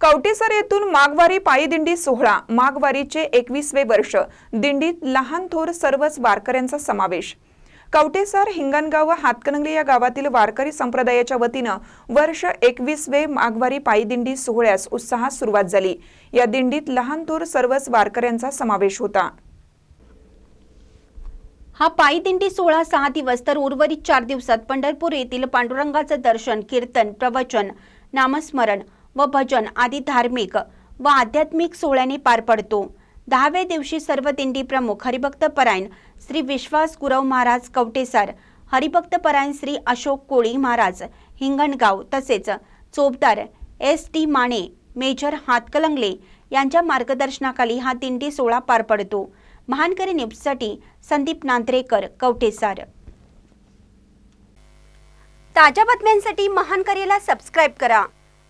कवटेसर येथून माघवारी पायी दिंडी सोहळा माघवारीचे एकवीसवे वर्ष दिंडीत लहान थोर सर्वच वारकऱ्यांचा समावेश. कवटेसर हिंगणगाव व हातकणंगले या गावातील वारकरी संप्रदायाच्या वतीनं वर्ष एकवीसवे माघवारी पायी दिंडी सोहळ्यास उत्साहात सुरुवात झाली. या दिंडीत लहान थोर सर्वच वारकऱ्यांचा समावेश होता. हा पायी दिंडी सोहळा सहा दिवस तर उर्वरित चार दिवसात पंढरपूर येथील पांडुरंगाचं दर्शन कीर्तन प्रवचन नामस्मरण व भजन आदी धार्मिक व आध्यात्मिक सोहळ्याने पार पडतो. दहाव्या दिवशी सर्व दिंडी प्रमुख हरिभक्त परायण श्री विश्वास गुरव महाराज कवटेसार हरिभक्त परायण श्री अशोक कोळी महाराज हिंगणगाव तसेच Chopdar S T Mane major Hatkanangale यांच्या मार्गदर्शनाखाली हा दिंडी सोहळा पार पडतो. महानकरी न्यूजसाठी संदीप नांद्रेकर कवटेसार. ताज्या बातम्यांसाठी महानकरीला सबस्क्राईब करा.